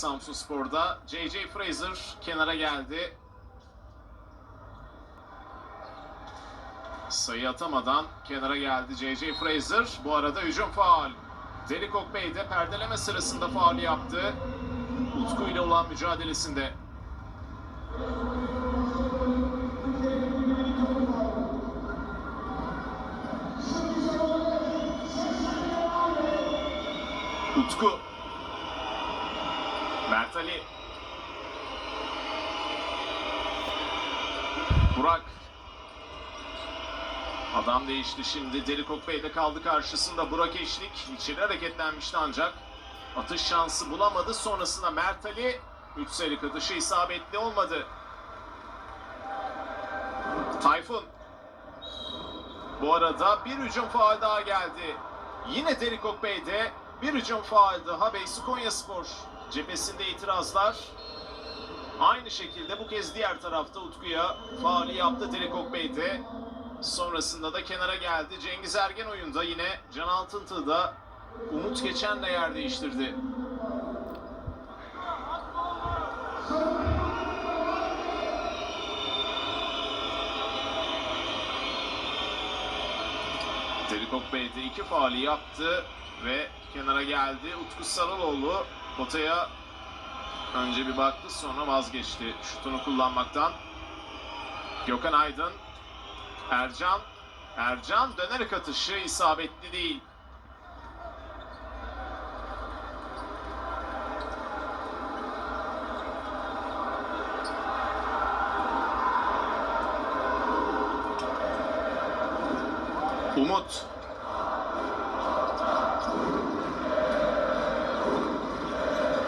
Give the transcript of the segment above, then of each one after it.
Samsun Spor'da. JJ Fraser kenara geldi. Sayı atamadan kenara geldi JJ Fraser. Bu arada hücum faal. Derek Okbey de perdeleme sırasında faal yaptı. Utku ile olan mücadelesinde. Utku. Ali. Burak. Adam değişti şimdi. Delikok Bey de kaldı karşısında. Burak Eşlik içeri hareketlenmişti ancak. Atış şansı bulamadı. Sonrasında Mert Ali. Üç sayılık atışı isabetli olmadı. Tayfun. Bu arada bir hücum faal daha geldi. Yine Delikok Bey'de bir hücum faal daha. Beysi Konyaspor cephesinde itirazlar. Aynı şekilde bu kez diğer tarafta Utku'ya faali yaptı Delikok Bey'de. Sonrasında da kenara geldi. Cengiz Ergen oyunda yine Can Altıntığ'da Umut Geçen de yer değiştirdi. Delikok Bey de iki faali yaptı ve kenara geldi. Utku Sarıloğlu potaya önce bir baktı sonra vazgeçti şutunu kullanmaktan. Gökhan Aydın Ercan Ercan dönerek atışı isabetli değil. Umut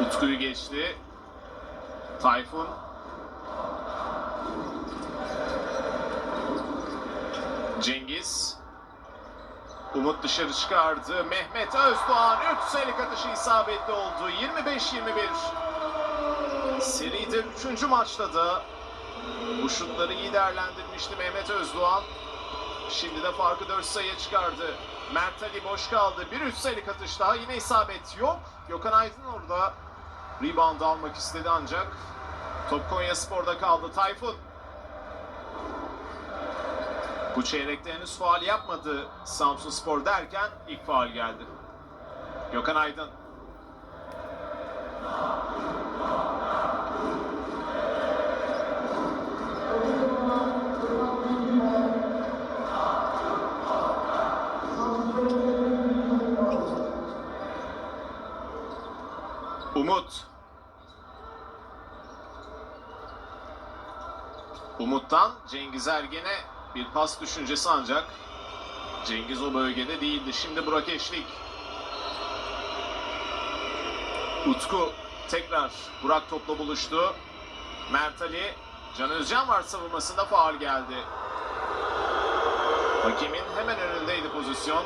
Utku'yu geçti. Tayfun Cengiz Umut dışarı çıkardı. Mehmet Özdoğan 3 sayılık atışı isabetli oldu. 25-21. Seride 3. maçta da bu şutları iyi değerlendirmişti Mehmet Özdoğan. Şimdi de farkı 4 sayıya çıkardı. Mert Ali boş kaldı. Bir 3 sayılık atış daha. Yine isabet yok. Gökhan Aydın orada rebound almak istedi ancak top Konya Spor'da kaldı. Tayfun bu çeyrekte henüz faal yapmadı Samsun Spor derken ilk faal geldi. Gökhan Aydın. Umut. Umut'tan Cengiz Ergen'e bir pas düşüncesi ancak Cengiz o bölgede değildi. Şimdi Burak Eşlik. Utku tekrar Burak topla buluştu. Mert Ali, Can Özcan var savunmasında faal geldi. Hakemin hemen önündeydi pozisyon.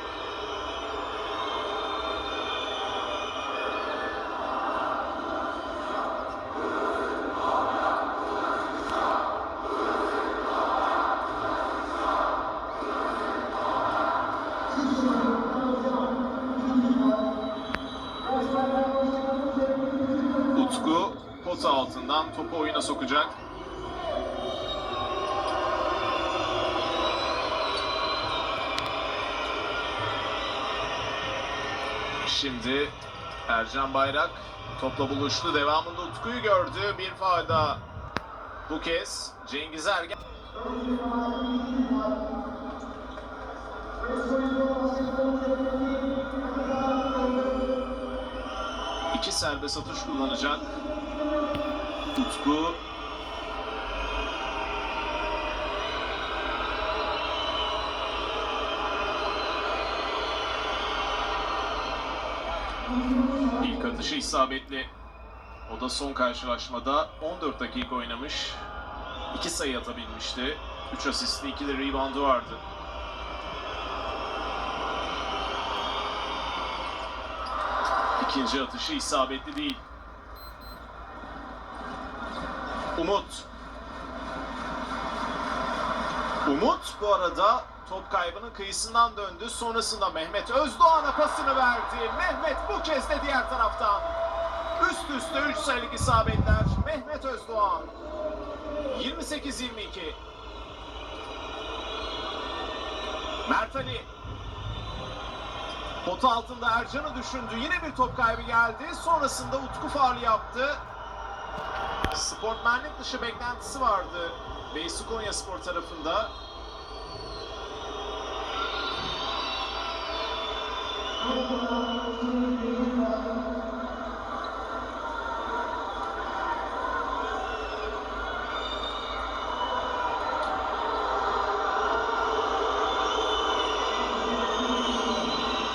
Altından topu oyuna sokacak. Şimdi Ercan Bayrak topla buluştu. Devamında Utku'yu gördü. Bir faal daha. Bu kez Cengiz Ergen. İki serbest atış kullanacak. Utku İlk atışı isabetli. O da son karşılaşmada 14 dakika oynamış. 2 sayı atabilmişti. 3 asistli 2 de reboundu vardı. İkinci atışı isabetli değil. Umut. Umut bu arada top kaybının kıyısından döndü. Sonrasında Mehmet Özdoğan'a pasını verdi. Mehmet bu kez de diğer taraftan. Üst üste 3 sayılık isabetler. Mehmet Özdoğan. 28-22. Mert Ali. Potu altında Ercan'ı düşündü. Yine bir top kaybı geldi. Sonrasında Utku faul yaptı. Sportmenlik dışı beklentisi vardı. Beysu Konya Spor tarafında.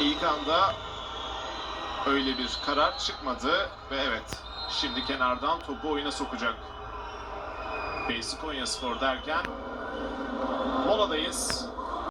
İlk anda öyle bir karar çıkmadı ve evet şimdi kenardan topu oyuna sokacak. Beysi Konya Spor derken moladayız.